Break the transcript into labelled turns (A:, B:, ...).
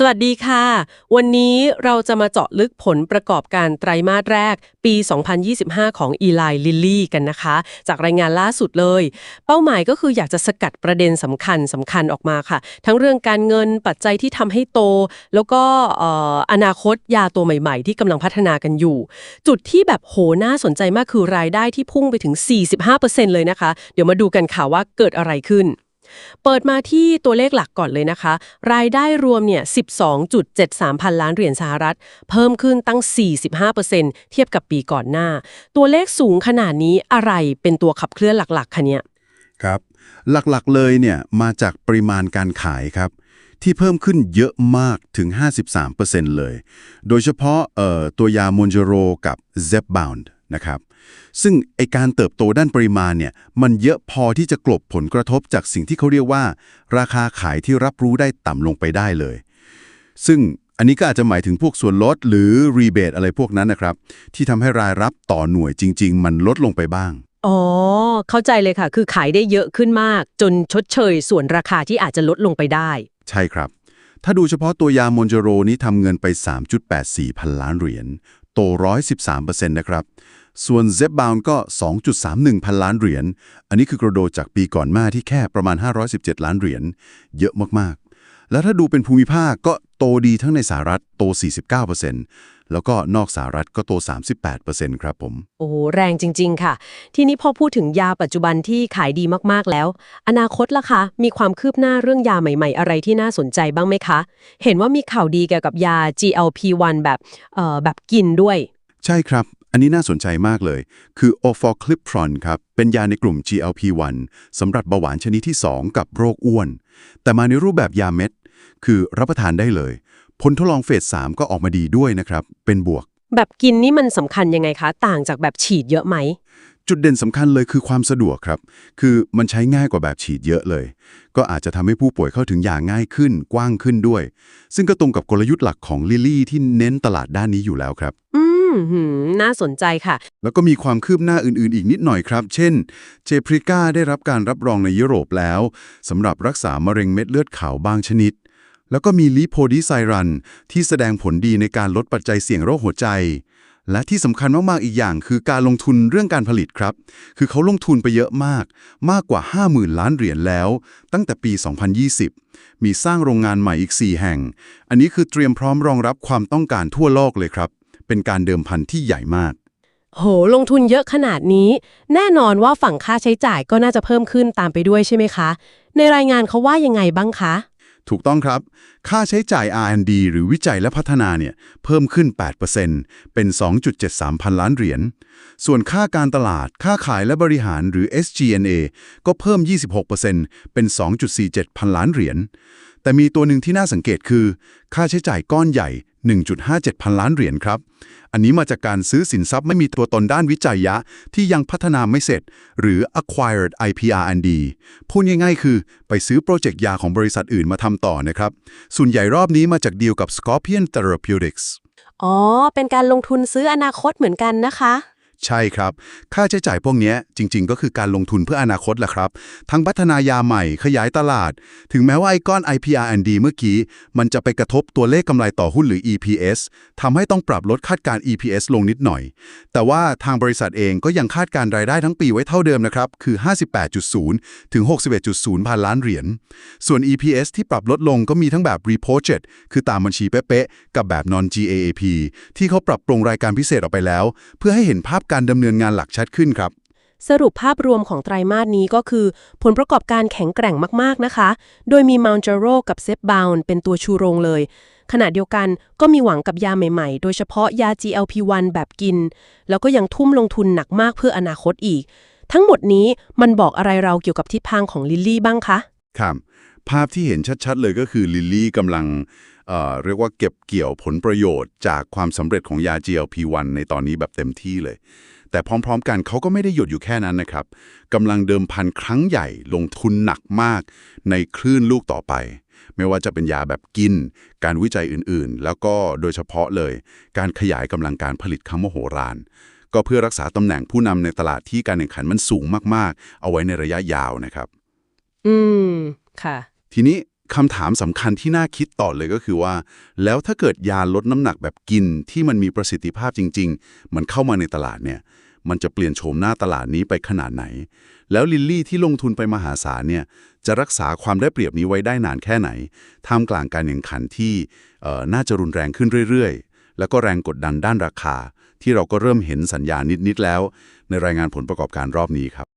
A: สวัสดีค่ะ วันนี้เราจะมาเจาะลึกผลประกอบการไตรมาสแรก ปี 2025 ของ e l i l i l l y กันนะคะ จากรายงานล่าสุดเลย เป้าหมายก็คืออยากจะสกัดประเด็นสำคัญสำคัญออกมาค่ะ ทั้งเรื่องการเงินปัจจัยที่ทำให้โต แล้วก็เอ่ออนาคตยาตัวใหม่ๆ ที่กำลังพัฒนากันอยู่ จุดที่แบบโหน่าสนใจมากคือรายได้ที่พุ่งไปถึง 45%เลยนะคะ เดี๋ยวมาดูกันค่ะว่าเกิดอะไรขึ้น เปิดมาที่ตัวเลขหลักก่อนเลยนะคะ รายได้รวมเนี่ย 12.73 พันล้านเหรียญสหรัฐ เพิ่มขึ้นตั้ง 45%เทียบกับปีก่อนหน้า ตัวเลขสูงขนาดนี้อะไรเป็นตัวขับเคลื่อนหลักๆคะเนี่ย
B: ครับ หลักๆเลยเนี่ยมาจากปริมาณการขายครับ ที่เพิ่มขึ้นเยอะมากถึง 53%เลย โดยเฉพาะเอ่อตัวยาโมนเจโรกับ z e p b o u n d นะครับ ซึ่งไอการเติบโตด้านปริมาณเนี่ยมันเยอะพอที่จะกลบผลกระทบจากสิ่งที่เขาเรียกว่า ราคาขายที่รับรู้ได้ต่ำลงไปได้เลย ซึ่งอันนี้ก็อาจจะหมายถึงพวกส่วนลดหรือรีเบทอะไรพวกนั้นนะครับ ที่ทำให้รายรับต่อหน่วยจริง ๆ มันลดลงไปบ้าง
A: อ๋อ เข้าใจเลยค่ะ คือขายได้เยอะขึ้นมาก จนชดเชย ส่วนราคาที่อาจจะลดลงไปได้
B: ใช่ครับ ถ้าดูเฉพาะตัวยาโมนเจโรนี้ทำเงินไป 3.84 พันล้านเหรียญ โต 113%นะครับ ส่วน z e b b o u n d ก็ 2.31 พันล้านเหรียญ อันนี้คือกระโดดจากปีก่อนมาที่แค่ประมาณ 517 ล้านเหรียญ เยอะมากๆ แล้วถ้าดูเป็นภูมิภาคก็โตดีทั้งในสหรัฐโต 49% แล้วก็นอกสหรัฐก็โต 38%ครับผม
A: โอ้โห แรงจริง ๆ ค่ะ ทีนี้พอพูดถึงยาปัจจุบันที่ขายดีมากๆแล้ว อนาคตล่ะคะ มีความคืบหน้าเรื่องยาใหม่ ๆ อะไรที่น่าสนใจบ้างไหมคะ เห็นว่ามีข่าวดีเกี่ยวกับยา GLP-1 แบบเอ่อแบบกินด้วย
B: ใช่ครับ อันนี้น่าสนใจมากเลย คือ o f o c l i p r o n ครับ เป็นยาในกลุ่ม GLP-1 สำหรับเบาหวานชนิดที่ 2 กับโรคอ้วน แต่มาในรูปแบบยาเม็ด คือรับประทานได้เลย ผลทดลองเฟส3ก็ออกมาดีด้วยนะครับ เป็นบวก
A: แบบกินนี่มันสำคัญยังไงคะ ต่างจากแบบฉีดเยอะไหม
B: จุดเด่นสำคัญเลยคือความสะดวกครับ คือมันใช้ง่ายกว่าแบบฉีดเยอะเลย ก็อาจจะทำให้ผู้ป่วยเข้าถึงยาง่ายขึ้น กว้างขึ้นด้วย ซึ่งก็ตรงกับกลยุทธ์หลักของลิลลี่ที่เน้นตลาดด้านนี้อยู่แล้วครับ
A: อืมหืมน่าสนใจค่ะ
B: แล้วก็มีความคืบหน้าอื่น ๆ อีกนิดหน่อยครับ เช่น เจพริก้าได้รับการรับรองในยุโรปแล้วสำหรับรักษามะเร็งเม็ดเลือดขาวบางชนิด แล้วก็มีลิโพดิไซรัน ที่แสดงผลดีในการลดปัจจัยเสี่ยงโรคหัวใจ และที่สำคัญมาก ๆ อีกอย่าง คือการลงทุนเรื่องการผลิตครับ คือเขาลงทุนไปเยอะมาก มากกว่า 50,000 ล้านเหรียญแล้ว ตั้งแต่ปี 2020 มีสร้างโรงงานใหม่อีก 4 แห่ง อันนี้คือเตรียมพร้อมรองรับความต้องการทั่วโลกเลยครับ เป็นการเดิมพันที่ใหญ่มาก
A: โห ลงทุนเยอะขนาดนี้ แน่นอนว่าฝั่งค่าใช้จ่ายก็น่าจะเพิ่มขึ้นตามไปด้วยใช่ไหมคะ ในรายงานเขาว่ายังไงบ้างคะ
B: ถูกต้องครับ ค่าใช้จ่าย R&D หรือวิจัยและพัฒนาเนี่ยเพิ่มขึ้น 8%เป็น 2.73 พันล้านเหรียญ ส่วนค่าการตลาด ค่าขายและบริหารหรือ SG&A ก็เพิ่ม 26%เป็น 2.47 พันล้านเหรียญ แต่มีตัวหนึ่งที่น่าสังเกตคือ ค่าใช้จ่ายก้อนใหญ่ 1.57 พันล้านเหรียญครับ อันนี้มาจากการซื้อสินทรัพย์ไม่มีตัวตนด้านวิจัยยะ ที่ยังพัฒนาไม่เสร็จ หรือ acquired IPR&D พูดง่ายๆ คือ ไปซื้อโปรเจกต์ยาของบริษัทอื่นมาทำต่อนะครับ ส่วนใหญ่รอบนี้มาจากดีลกับ Scorpion Therapeutics
A: อ๋อ เป็นการลงทุนซื้ออนาคตเหมือนกันนะคะ
B: ใช่ครับ ค่าใช้จ่ายพวกนี้จริง ๆ ก็คือการลงทุนเพื่ออนาคตแหละครับ ทั้งพัฒนายาใหม่ขยายตลาด ถึงแม้ว่าไอ้ก้อน IPR&D เมื่อกี้ มันจะไปกระทบตัวเลขกำไรต่อหุ้นหรือ EPS ทำให้ต้องปรับลดคาดการ EPS ลงนิดหน่อย แต่ว่าทางบริษัทเองก็ยังคาดการรายได้ทั้งปีไว้เท่าเดิมนะครับ คือ 58.0 ถึง 61.0 พันล้านเหรียญ ส่วน EPS ที่ปรับลดลงก็มีทั้งแบบ reported คือตามบัญชีเป๊ะๆ กับแบบ non GAAP ที่เขาปรับปรุงรายการพิเศษออกไปแล้ว เพื่อให้เห็นภาพการดำเนินงานหลักชัดขึ้นครับ
A: สรุปภาพรวมของไตรมาสนี้ก็คือ ผลประกอบการแข็งแกร่งมาก ๆ นะคะ โดยมี Mount j a r o กับ z e p b o u n d เป็นตัวชูโรงเลย ขณะเดียวกันก็มีหวังกับยาใหม่ๆ โดยเฉพาะยา GLP-1 แบบกิน แล้วก็ยังทุ่มลงทุนหนักมากเพื่ออนาคตอีก ทั้งหมดนี้มันบอกอะไรเราเกี่ยวกับทิศทางของลิลลี่บ้างคะ
B: ครับ ภาพที่เห็นชัดๆ เลยก็คือลิลลี่กำลังเเรียกว่าเก็บเกี่ยวผลประโยชน์จากความสำเร็จของยา GLP-1 ในตอนนี้แบบเต็มที่เลย แต่พร้อมๆ กันเขาก็ไม่ได้หยุดอยู่แค่นั้นนะครับกำลังเดิมพันครั้งใหญ่ลงทุนหนักมาก ในคลื่นลูกต่อไป ไม่ว่าจะเป็นยาแบบกิน การวิจัยอื่นๆ แล้วก็โดยเฉพาะเลย การขยายกำลังการผลิตครั้งมโหฬารก็เพื่อรักษาตำแหน่งผู้นำในตลาดที่การแข่งขันมันสูงมากๆ เอาไว้ในระยะยาวนะครับ
A: อืม ค่ะ
B: ทีนี้คำถามสำคัญที่น่าคิดต่อเลยก็คือว่า แล้วถ้าเกิดยาลดน้ำหนักแบบกินที่มันมีประสิทธิภาพจริง ๆ มันเข้ามาในตลาดเนี่ย มันจะเปลี่ยนโฉมหน้าตลาดนี้ไปขนาดไหน แล้วลิลลี่ที่ลงทุนไปมหาศาลเนี่ย จะรักษาความได้เปรียบนี้ไว้ได้นานแค่ไหน ท่ามกลางการแข่งขันที่เอ่อน่าจะรุนแรงขึ้นเรื่อยๆ แล้วก็แรงกดดันด้านราคา ที่เราก็เริ่มเห็นสัญญาณนิดๆแล้ว ในรายงานผลประกอบการรอบนี้ครับ